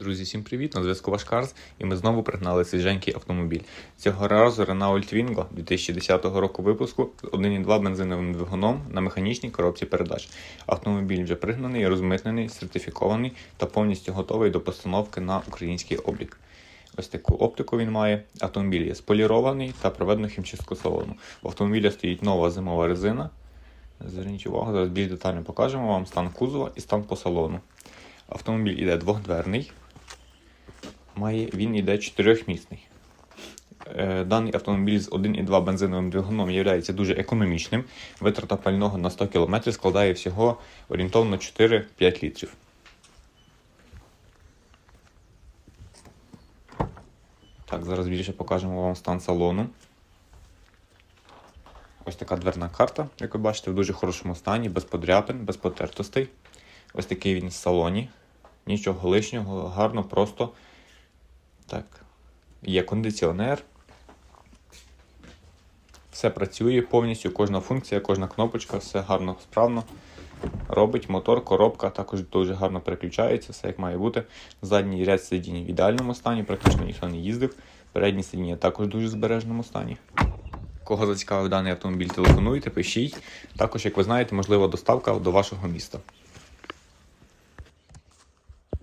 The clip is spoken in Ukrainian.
Друзі, всім привіт! На зв'язку ваш Карс, і ми знову пригнали свіженький автомобіль. Цього разу Renault Twingo 2010 року випуску з 1,2 бензиновим двигуном на механічній коробці передач. Автомобіль вже пригнаний, розмитнений, сертифікований та повністю готовий до постановки на український облік. Ось таку оптику він має. Автомобіль є сполірований та проведено хімчистку салону. У автомобіля стоїть нова зимова резина. Зверніть увагу, зараз більш детально покажемо вам стан кузова і стан по салону. Автомобіль іде двохдверний. Має, він іде чотирьохмісний. Е, Даний автомобіль з 1,2 бензиновим двигуном є дуже економічним. Витрата пального на 100 км складає всього орієнтовно 4-5 літрів. Так, зараз більше покажемо вам стан салону. Ось така дверна карта, як ви бачите, в дуже хорошому стані, без подряпин, без потертостей. Ось такий він в салоні. Нічого лишнього, гарно, просто. Є кондиціонер. Все працює повністю, кожна функція, кожна кнопочка, все гарно, справно робить. Мотор, коробка також дуже гарно переключається, все як має бути. Задній ряд сидінь в ідеальному стані, практично ніхто не їздив. Передні сидіння також в дуже збережному стані. Кого зацікавив даний автомобіль, телефонуйте, пишіть. Також, як ви знаєте, можлива доставка до вашого міста.